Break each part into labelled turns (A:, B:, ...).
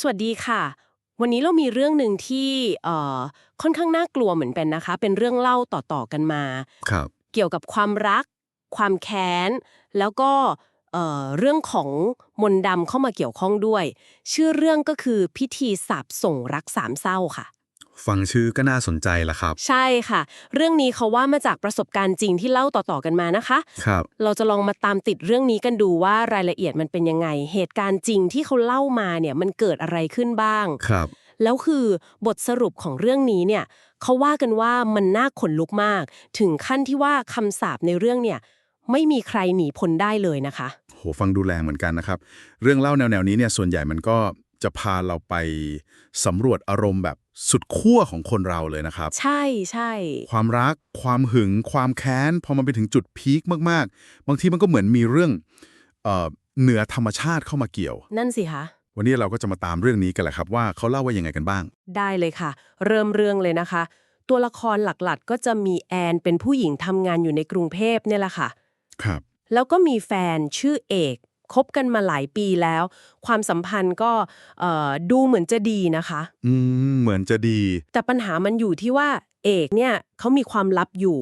A: สวัสดีค่ะ วันนี้เรามีเรื่องหนึ่งที่เอ่อค่อนข้างน่ากลัวเหมือนกันนะคะ เป็นเรื่องเล่าต่อๆกันมา
B: ครับ
A: เกี่ยวกับความรัก ความแค้น แล้วก็เอ่อเรื่องของมนต์ดำเข้ามาเกี่ยวข้องด้วย ชื่อเรื่องก็คือพิธีสาบส่งรักสามเศร้าค่ะ
B: ฟังชื่อก็น่าสนใจละครับ
A: ใช่ค่ะ เรื่องนี้เขาว่ามาจากประสบการณ์จริงที่เล่าต่อๆกันมานะคะ
B: ครับ
A: เราจะลองมาตามติดเรื่องนี้กันดูว่ารายละเอียดมันเป็นยังไง เหตุการณ์จริงที่เขาเล่ามาเนี่ยมันเกิดอะไรขึ้นบ้าง
B: ครับ
A: แล้วคือบทสรุปของเรื่องนี้เนี่ยเขาว่ากันว่ามันน่าขนลุกมาก ถึงขั้นที่ว่าคำสาปในเรื่องเนี่ยไม่มีใครหนีพ้นได้เลยนะคะ
B: โหฟังดูแรงเหมือนกันนะครับ เรื่องเล่าแนวๆนี้เนี่ยส่วนใหญ่มันก็ จะพาเราไปสำรวจอารมณ์แบบสุดขั้วของคนเราเลยนะครับ
A: ใช่ใช่
B: ความรักความหึง ความแค้น พอมันไปถึงจุดพีคมากๆ บางทีมันก็เหมือนมีเรื่องเอ่อเหนือธรรมชาติเข้ามาเกี่ยว
A: นั่นสิคะ
B: วันนี้เราก็จะมาตามเรื่องนี้กันแหละครับ ว่าเขาเล่าว่ายังไงกันบ้าง
A: ได้เลยค่ะ เริ่มเรื่องเลยนะคะ ตัวละครหลักๆ ก็จะมีแอนเป็นผู้หญิงทำงานอยู่ในกรุงเทพเนี่ยแหละค่ะ
B: ครับ
A: แล้วก็มีแฟนชื่อเอก คบกันมาหลายปีแล้ว ความสัมพันธ์ก็เอ่อดูเหมือนจะดีนะคะ
B: อืมเหมือนจะดี
A: แต่ปัญหามันอยู่ที่ว่าเอกเนี่ยเขามีความลับอยู่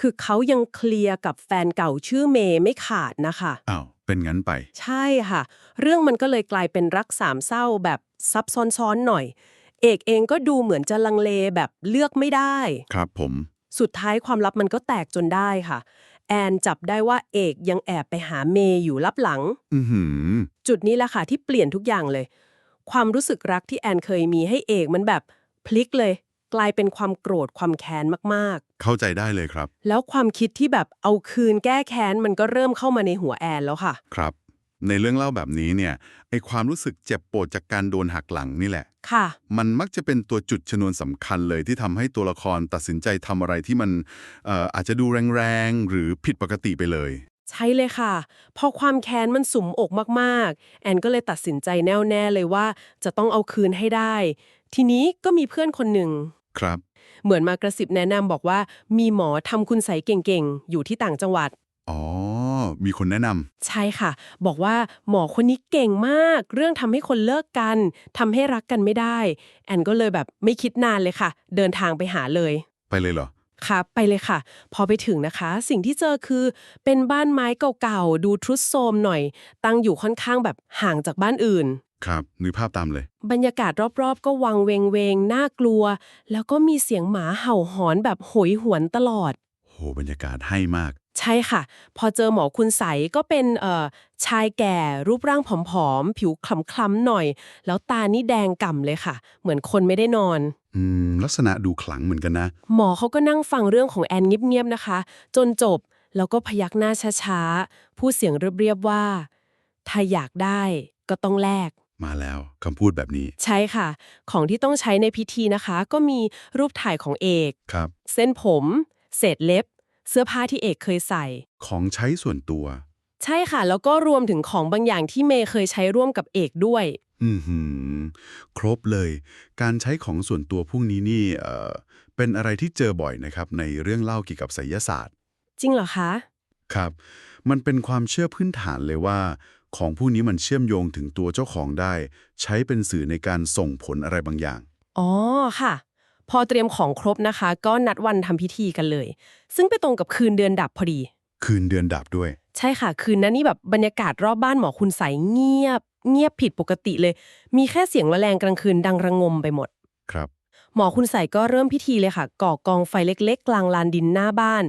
A: คือเขายังเคลียร์กับแฟนเก่าชื่อเมย์ไม่ขาดนะคะ
B: อ้าวเป็นงั้นไป
A: ใช่ค่ะ เรื่องมันก็เลยกลายเป็นรักสามเศร้าแบบซับซ้อนๆหน่อย เอกเองก็ดูเหมือนจะลังเลแบบเลือกไม่ได้
B: ครับผม
A: สุดท้ายความลับมันก็แตกจนได้ค่ะ แอนจับได้ว่าเอกยังแอบไปหาเมย์อยู่ลับหลัง
B: อือหือ
A: จุดนี้แหละค่ะที่เปลี่ยนทุกอย่างเลย ความรู้สึกรักที่แอนเคยมีให้เอกมันแบบพลิกเลย กลายเป็นความโกรธความแค้นมาก
B: เข้าใจได้เลยครับ
A: ๆ แล้วความคิดที่แบบเอาคืนแก้แค้นมันก็เริ่มเข้ามาในหัวแอนแล้วค่ะ
B: ครับ ในเรื่องเล่าแบบนี้เนี่ยไอความรู้สึกเจ็บปวดจากการโดนหักหลังนี่แหละ
A: ค่ะ
B: มันมักจะเป็นตัวจุดชนวนสำคัญเลยที่ทำให้ตัวละครตัดสินใจทำอะไรที่มันเอ่ออาจจะดูแรงๆ หรือผิดปกติไปเลย
A: ใช่เลยค่ะ พอความแค้นมันสุมอกมากๆ แอนก็เลยตัดสินใจแน่วแน่เลยว่าจะต้องเอาคืนให้ได้ ทีนี้ก็มีเพื่อนคนหนึ่ง
B: ครับ
A: เหมือนมากระซิบแนะนำบอกว่ามีหมอทำคุณใสยเก่งๆ อยู่ที่ต่างจังหวัด
B: อ๋อ มีคนแนะนำ
A: ใช่ค่ะ บอกว่าหมอคนนี้เก่งมาก เรื่องทำให้คนเลิกกันทำให้รักกันไม่ได้ แอนก็เลยแบบไม่คิดนานเลยค่ะ เดินทางไปหาเลย
B: ไปเลยเหรอ
A: ค่ะไปเลยค่ะ พอไปถึงนะคะ สิ่งที่เจอคือเป็นบ้านไม้เก่าๆ ดูทรุดโทรมหน่อย ตั้งอยู่ค่อนข้างแบบห่างจากบ้านอื่น
B: ครับนึกภาพตามเลย
A: บรรยากาศรอบๆ ก็วังเวงเวงๆน่ากลัว แล้วก็มีเสียงหมาเห่าหอนแบบโหยหวนตลอด
B: โหบรรยากาศให้มาก
A: ใช่ค่ะ พอเจอหมอคุณใสก็เป็นเอ่อชายแก่รูปร่างผอมๆ ผิวคล้ำๆหน่อย แล้วตานี่แดงก่ำเลยค่ะ เหมือนคนไม่ได้นอน
B: อืมลักษณะดูขลังเหมือนกันนะ
A: หมอเขาก็นั่งฟังเรื่องของแอนเงียบๆนะคะ จนจบแล้วก็พยักหน้าช้าๆพูดเสียงเรียบๆว่า ถ้าอยากได้ก็ต้องแลก
B: มาแล้วคำพูดแบบนี้
A: ใช่ค่ะ ของที่ต้องใช้ในพิธีนะคะ ก็มีรูปถ่ายของเอก
B: ครับ
A: เส้นผม เศษเล็บ เสื้อผ้าที่เอกเคยใส่
B: ของใช้ส่วนตัว
A: ใช่ค่ะ แล้วก็รวมถึงของบางอย่างที่เมย์เคยใช้ร่วมกับเอกด้วย
B: อือหือ ครบเลย การใช้ของส่วนตัวพวกนี้นี่เอ่อเป็นอะไรที่เจอบ่อยนะครับ ในเรื่องเล่าเกี่ยวกับไสยศาสตร์
A: จริงเหรอคะ
B: ครับ มันเป็นความเชื่อพื้นฐานเลยว่า ของพวกนี้มันเชื่อมโยงถึงตัวเจ้าของได้ ใช้เป็นสื่อในการส่งผลอะไรบางอย่าง
A: อ๋อค่ะ พอเตรียมของครบนะคะ ก็นัดวันทำพิธีกันเลย ซึ่งไปตรงกับคืนเดือนดับพอดี
B: คืนเดือนดับด้วย
A: ใช่ค่ะ คืนนั้นนี่แบบบรรยากาศรอบบ้านหมอคุณใสเงียบ เงียบผิดปกติเลย มีแค่เสียงแมลงกลางคืนดังระงมไปหมด
B: ครับ
A: หมอคุณใสก็เริ่มพิธีเลยค่ะ ก่อกองไฟเล็ก ๆ กลางลานดินหน้าบ้าน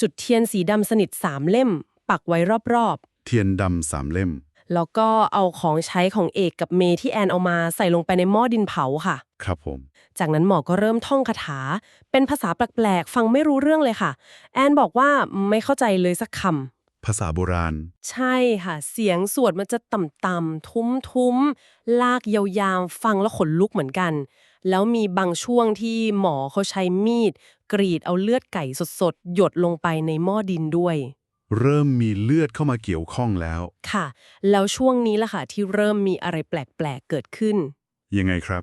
A: จุดเทียนสีดำสนิทสามเล่ม ปักไว้รอบ
B: เทียนดำสามเล่ม
A: ๆ แล้วก็เอาของใช้ของเอกกับเมย์ที่แอนเอามาใส่ลงไปในหม้อดินเผาค่ะ
B: ครับผม
A: จากนั้นหมอก็เริ่มท่องคาถา เป็นภาษาแปลกๆ ฟังไม่รู้เรื่องเลยค่ะ แอนบอกว่าไม่เข้าใจเลยสักคำ
B: ภาษาโบราณ
A: ใช่ค่ะ เสียงสวดมันจะต่ำๆทุ้มๆ ลากยาวๆ ฟังแล้วขนลุกเหมือนกัน แล้วมีบางช่วงที่หมอเขาใช้มีด กรีดเอาเลือดไก่สดๆ หยดลงไปในหม้อดินด้วย
B: เริ่มมีเลือดเข้ามาเกี่ยวข้องแล้ว
A: ค่ะ แล้วช่วงนี้ล่ะค่ะที่เริ่มมีอะไรแปลก ๆ เกิดขึ้น
B: ยังไงครับ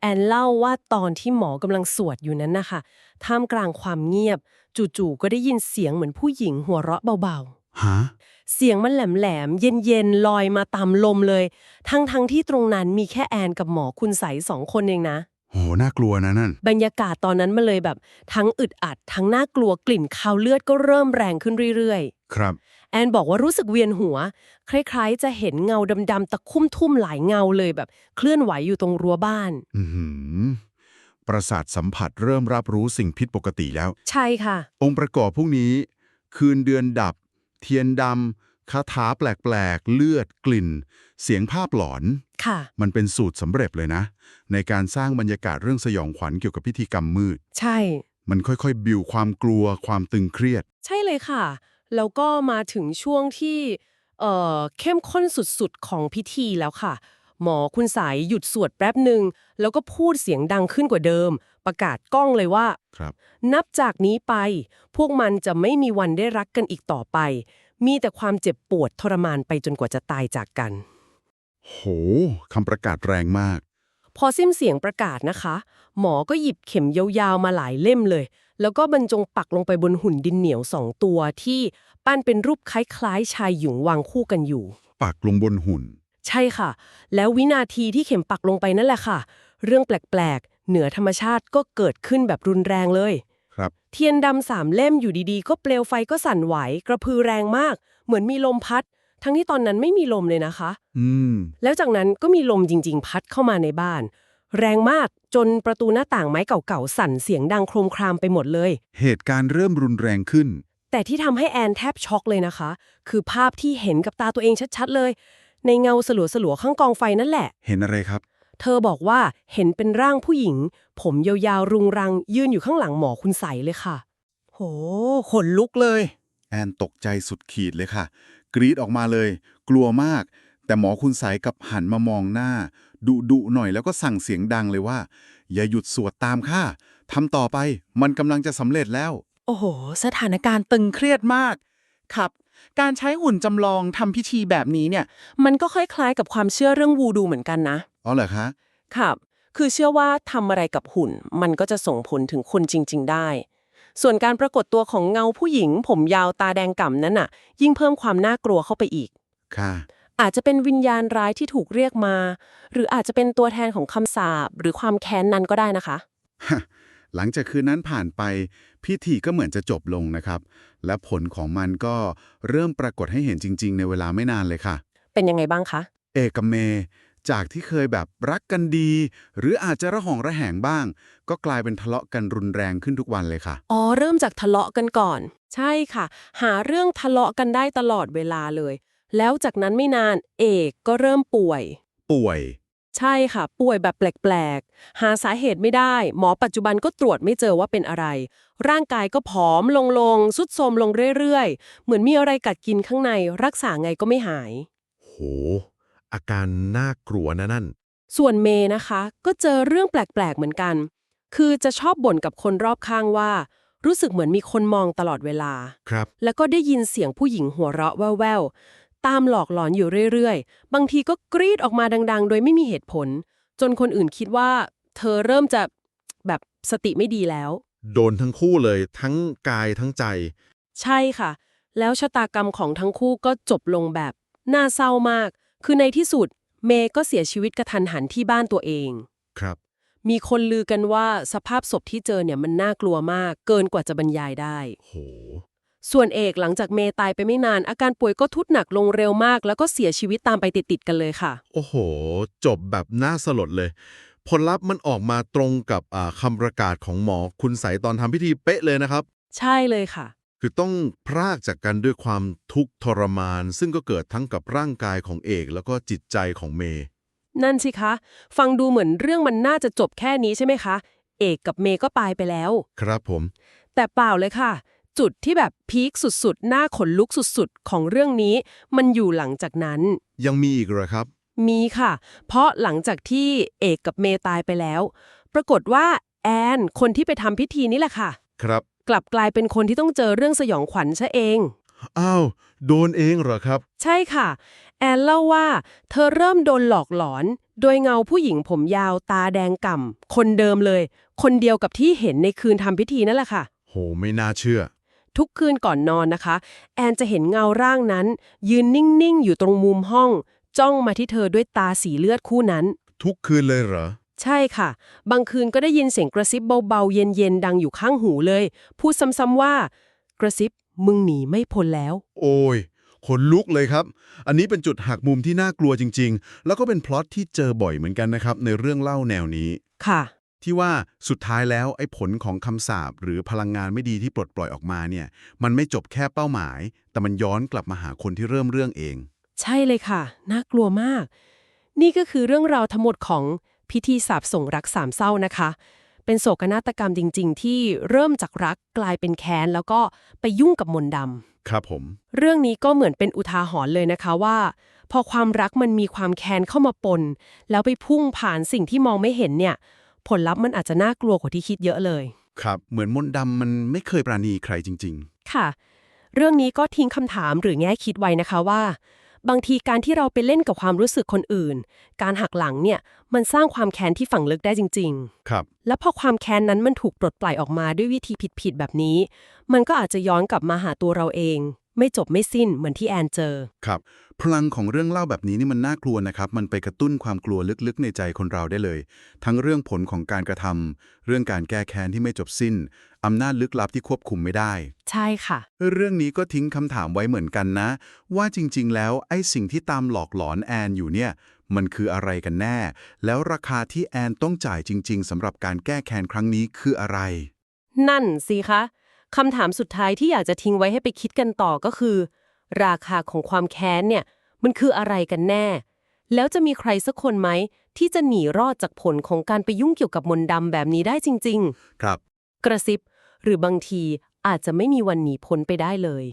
A: แอนเล่าว่าตอนที่หมอกำลังสวดอยู่นั้นนะคะท่ามกลางความเงียบ จู่ๆก็ได้ยินเสียงเหมือนผู้หญิงหัวเราะเบา
B: ฮะ
A: ๆ เสียงมันแหลมๆ เย็นๆ ลอยมาตามลมเลย ทั้งๆที่ตรงนั้นมีแค่แอนกับหมอคุณใสสองคนเองนะ
B: โหน่ากลัวนะนั่น
A: บรรยากาศตอนนั้นมันเลยแบบ ทั้งอึดอัด ทั้งน่ากลัวกลิ่นคาวเลือดก็เริ่มแรงขึ้นเรื่อย
B: ครับ
A: ๆแอนบอกว่ารู้สึกเวียนหัว คล้ายๆ จะเห็นเงาดำๆตะคุ่มทุ่มหลายเงาเลยแบบเคลื่อนไหวอยู่ตรงรั้วบ้าน
B: อือหือประสาทสัมผัสเริ่มรับรู้สิ่งผิดปกติแล้ว
A: ใช่ค่ะ
B: องค์ประกอบพวกนี้ คืนเดือนดับ เทียนดำคาถาแปลกๆ เลือดกลิ่น เสียงภาพหลอน
A: ค่ะ
B: มันเป็นสูตรสำเร็จเลยนะ ในการสร้างบรรยากาศเรื่องสยองขวัญเกี่ยวกับพิธีกรรมมืด
A: ใช่
B: มันค่อยๆ บิวความกลัวความตึงเครียด
A: ใช่เลยค่ะ แล้วก็มาถึงช่วงที่เอ่อเข้มข้นสุดๆของพิธีแล้วค่ะ หมอคุณสายหยุดสวดแป๊บหนึ่งแล้วก็พูดเสียงดังขึ้นกว่าเดิม ประกาศกล้องเลยว่า
B: ครับ
A: นับจากนี้ไป พวกมันจะไม่มีวันได้รักกันอีกต่อไป มีแต่ความเจ็บปวดทรมานไปจนกว่าจะตายจากกัน
B: โหคำประกาศแรงมาก
A: พอสิ้นเสียงประกาศนะคะ หมอก็หยิบเข็มยาวๆมาหลายเล่มเลย แล้วก็บรรจงปักลงไปบนหุ่นดินเหนียวสองตัวที่ปั้นเป็นรูปคล้ายๆ ชายหญิงวางคู่กันอยู่
B: ปักลงบนหุ่น
A: ใช่ค่ะ แล้ววินาทีที่เข็มปักลงไปนั่นแหละค่ะ เรื่องแปลกๆ เหนือธรรมชาติก็เกิดขึ้นแบบรุนแรงเลย
B: ครับ
A: เทียนดำสามเล่มอยู่ดีๆ ก็เปลวไฟก็สั่นไหว กระพือแรงมาก เหมือนมีลมพัด ทั้งที่ตอนนั้นไม่มีลมเลยนะคะ
B: อืม
A: แล้วจากนั้นก็มีลมจริง ๆ พัดเข้ามาในบ้าน แรงมากจนประตูหน้าต่างไม้เก่าๆ สั่นเสียงดังโครมครามไปหมดเลย
B: เหตุการณ์เริ่มรุนแรงขึ้น
A: แต่ที่ทำให้แอนแทบช็อกเลยนะคะ คือภาพที่เห็นกับตาตัวเองชัดๆเลย ในเงาสลัวๆข้างกองไฟนั่นแหละ
B: เห็นอะไรครับ
A: เธอบอกว่าเห็นเป็นร่างผู้หญิง ผมยาวๆรุงรัง ยืนอยู่ข้างหลังหมอคุณใสเลยค่ะ
C: โหขนลุกเลย
B: แอนตกใจสุดขีดเลยค่ะ กรีดออกมาเลย กลัวมาก แต่หมอคุณสายกลับหันมามองหน้า ดุดุๆหน่อยแล้วก็สั่งเสียงดังเลยว่า อย่าหยุดสวดตามข้าทำต่อไปมันกำลังจะสำเร็จแล้ว
C: โอ้โห สถานการณ์ตึงเครียดมาก ครับ การใช้หุ่นจำลองทำพิธีแบบนี้เนี่ย
A: มันก็คล้ายๆกับความเชื่อเรื่องวูดูเหมือนกันนะ
B: อ๋อเหรอคะ
A: ครับ คือเชื่อว่าทำอะไรกับหุ่น มันก็จะส่งผลถึงคนจริง ๆ ได้ ส่วนการปรากฏตัวของเงาผู้หญิง ผมยาวตาแดงก่ำนั้นน่ะ ยิ่งเพิ่มความน่ากลัวเข้าไปอีก
B: ค่ะ
A: อาจจะเป็นวิญญาณร้ายที่ถูกเรียกมา หรืออาจจะเป็นตัวแทนของคำสาปหรือความแค้นนั้นก็ได้นะคะ
B: หลังจากคืนนั้นผ่านไปพิธีก็เหมือนจะจบลงนะครับ และผลของมันก็เริ่มปรากฏให้เห็นจริง ๆ ในเวลาไม่นานเลยค่ะ
A: เป็นยังไงบ้างคะ
B: เอกกับเมย์จากที่เคยแบบรักกันดี หรืออาจจะระหองระแหงบ้าง ก็กลายเป็นทะเลาะกันรุนแรงขึ้นทุกวันเลยค่ะ
A: อ๋อ เริ่มจากทะเลาะกันก่อน ใช่ค่ะ หาเรื่องทะเลาะกันได้ตลอดเวลาเลย แล้วจากนั้นไม่นานเอกก็เริ่มป่วย
B: ป่วย
A: ใช่ค่ะ ป่วยแบบแปลกๆ หาสาเหตุไม่ได้ หมอปัจจุบันก็ตรวจไม่เจอว่าเป็นอะไร ร่างกายก็ผอมลงลงๆสุดโทรมลงเรื่อยๆ เหมือนมีอะไรกัดกินข้างใน รักษาไงก็ไม่หาย
D: โห อาการน่ากลัวนะนั่น
A: ส่วนเมย์นะคะ ก็เจอเรื่องแปลกๆเหมือนกัน คือจะชอบบ่นกับคนรอบข้างว่ารู้สึกเหมือนมีคนมองตลอดเวลา
D: ครับ
A: แล้วก็ได้ยินเสียงผู้หญิงหัวเราะแว่วๆ ตามหลอกหลอนอยู่เรื่อยๆ บางทีก็กรีดออกมาดัง ๆ โดยไม่มีเหตุผล จนคนอื่นคิดว่า เธอเริ่มจะแบบสติไม่ดีแล้ว
D: โดนทั้งคู่เลย ทั้งกายทั้งใจ
A: ใช่ค่ะ แล้วชะตากรรมของทั้งคู่ก็จบลงแบบน่าเศร้ามาก คือในที่สุด เมย์ก็เสียชีวิตกระทันหันที่บ้านตัวเอง
D: ครับ
A: มีคนลือกันว่าสภาพศพที่เจอเนี่ยมันน่ากลัวมาก เกินกว่าจะบรรยายได้
D: โห
A: ส่วนเอกหลังจากเมย์ตายไปไม่นาน อาการป่วยก็ทุดหนักลงเร็วมาก แล้วก็เสียชีวิตตามไปติดๆกันเลยค่ะ
D: โอ้โห จบแบบน่าสลดเลย ผลลัพธ์มันออกมาตรงกับอ่าคำประกาศของหมอคุณใสตอนทำพิธีเป๊ะเลยนะครับ
A: ใช่เลยค่ะ
D: คือต้องพรากจากกันด้วยความทุกข์ทรมาน ซึ่งก็เกิดทั้งกับร่างกายของเอก แล้วก็จิตใจของเมย์
A: นั่นสิคะ ฟังดูเหมือนเรื่องมันน่าจะจบแค่นี้ใช่ไหมคะ เอกกับเมย์ก็ตายไปแล้ว
D: ครับผม
A: แต่เปล่าเลยค่ะ จุดที่แบบพีคสุดๆ หน้าขนลุกสุดๆ ของเรื่องนี้ มันอยู่หลังจากนั้น
D: ยังมีอีกเหรอครับ
A: มีค่ะ เพราะหลังจากที่เอกกับเมย์ตายไปแล้ว ปรากฏว่าแอน คนที่ไปทำพิธีนี่แหละค่ะ
D: ครับ
A: กลับกลายเป็นคนที่ต้องเจอเรื่องสยองขวัญซะเอง
D: อ้าว โดนเองเหรอครับ
A: ใช่ค่ะ แอนเล่าว่า เธอเริ่มโดนหลอกหลอน โดยเงาผู้หญิงผมยาวตาแดงก่ำคนเดิมเลย คนเดียวกับที่เห็นในคืนทำพิธีนั่นแหละค่ะ
D: โห ไม่น่าเชื่อ
A: ทุกคืนก่อนนอนนะคะ แอนจะเห็นเงาร่างนั้น ยืนนิ่งๆ อยู่ตรงมุมห้อง จ้องมาที่เธอด้วยตาสีเลือดคู่นั้น
D: ทุกคืนเลยเหรอ
A: ใช่ค่ะ บางคืนก็ได้ยินเสียงกระซิบเบาๆ เย็นๆ ดังอยู่ข้างหูเลย พูดซ้ำๆว่า กระซิบมึงหนีไม่พ้นแล้ว
D: โอ้ยขนลุกเลยครับ อันนี้เป็นจุดหักมุมที่น่ากลัวจริง ๆ แล้วก็เป็นพล็อตที่เจอบ่อยเหมือนกันนะครับในเรื่องเล่าแนวนี้
A: ค่ะ
D: ที่ว่าสุดท้ายแล้วไอ้ผลของคำสาปหรือพลังงานไม่ดีที่ปลดปล่อยออกมาเนี่ย มันไม่จบแค่เป้าหมาย แต่มันย้อนกลับมาหาคนที่เริ่มเรื่องเอง
A: ใช่เลยค่ะ น่ากลัวมาก นี่ก็คือเรื่องราวทั้งหมดของพิธีสาบส่งรักสามเศร้านะคะ เป็นโศกนาฏกรรมจริง ๆ ที่เริ่มจากรักกลายเป็นแค้น แล้วก็ไปยุ่งกับมนต์ดำ
D: ครับผม
A: เรื่องนี้ก็เหมือนเป็นอุทาหรณ์เลยนะคะว่า พอความรักมันมีความแค้นเข้ามาปนแล้วไปพุ่งผ่านสิ่งที่มองไม่เห็นเนี่ย ผลลัพธ์มันอาจจะน่ากลัวกว่าที่คิดเยอะเลย
D: ครับ เหมือนมนต์ดำมันไม่เคยปราณีใครจริง
A: ค่ะ เรื่องนี้ก็ทิ้งคำถามหรือแง่คิดไว้นะคะว่า บางทีการที่เราไปเล่นกับความรู้สึกคนอื่น การหักหลังเนี่ยมันสร้างความแค้นที่ฝังลึกได้จริง
D: ๆ ครับ
A: ๆแล้วพอความแค้นนั้นมันถูกปลดปล่อยออกมาด้วยวิธีผิดๆแบบนี้ มันก็อาจจะย้อนกลับมาหาตัวเราเอง ไม่จบไม่สิ้นเหมือนที่แอนเจอ
B: ครับ พลังของเรื่องเล่าแบบนี้นี่มันน่ากลัวนะครับ มันไปกระตุ้นความกลัวลึกๆในใจคนเราได้เลย ทั้งเรื่องผลของการกระทำเรื่องการแก้แค้นที่ไม่จบสิ้นอำนาจลึกลับที่ควบคุมไม่ได้
A: ใช่ค่ะ
B: เรื่องนี้ก็ทิ้งคำถามไว้เหมือนกันนะ ว่าจริงๆ แล้วไอ้สิ่งที่ตามหลอกหลอนแอนอยู่เนี่ย มันคืออะไรกันแน่ แล้วราคาที่แอนต้องจ่ายจริง ๆสำหรับการแก้แค้นครั้งนี้คืออะไร
A: นั่นสิคะ คำถามสุดท้ายที่อยากจะทิ้งไว้ให้ไปคิดกันต่อก็คือ ราคาของความแค้นเนี่ย มันคืออะไรกันแน่ แล้วจะมีใครสักคนไหม ที่จะหนีรอดจากผลของการไปยุ่งเกี่ยวกับมนต์ดำแบบนี้ได้จริง
B: ครับ
A: ๆกระซิบ หรือบางทีอาจจะไม่มีวันหนีพ้นไปได้เลย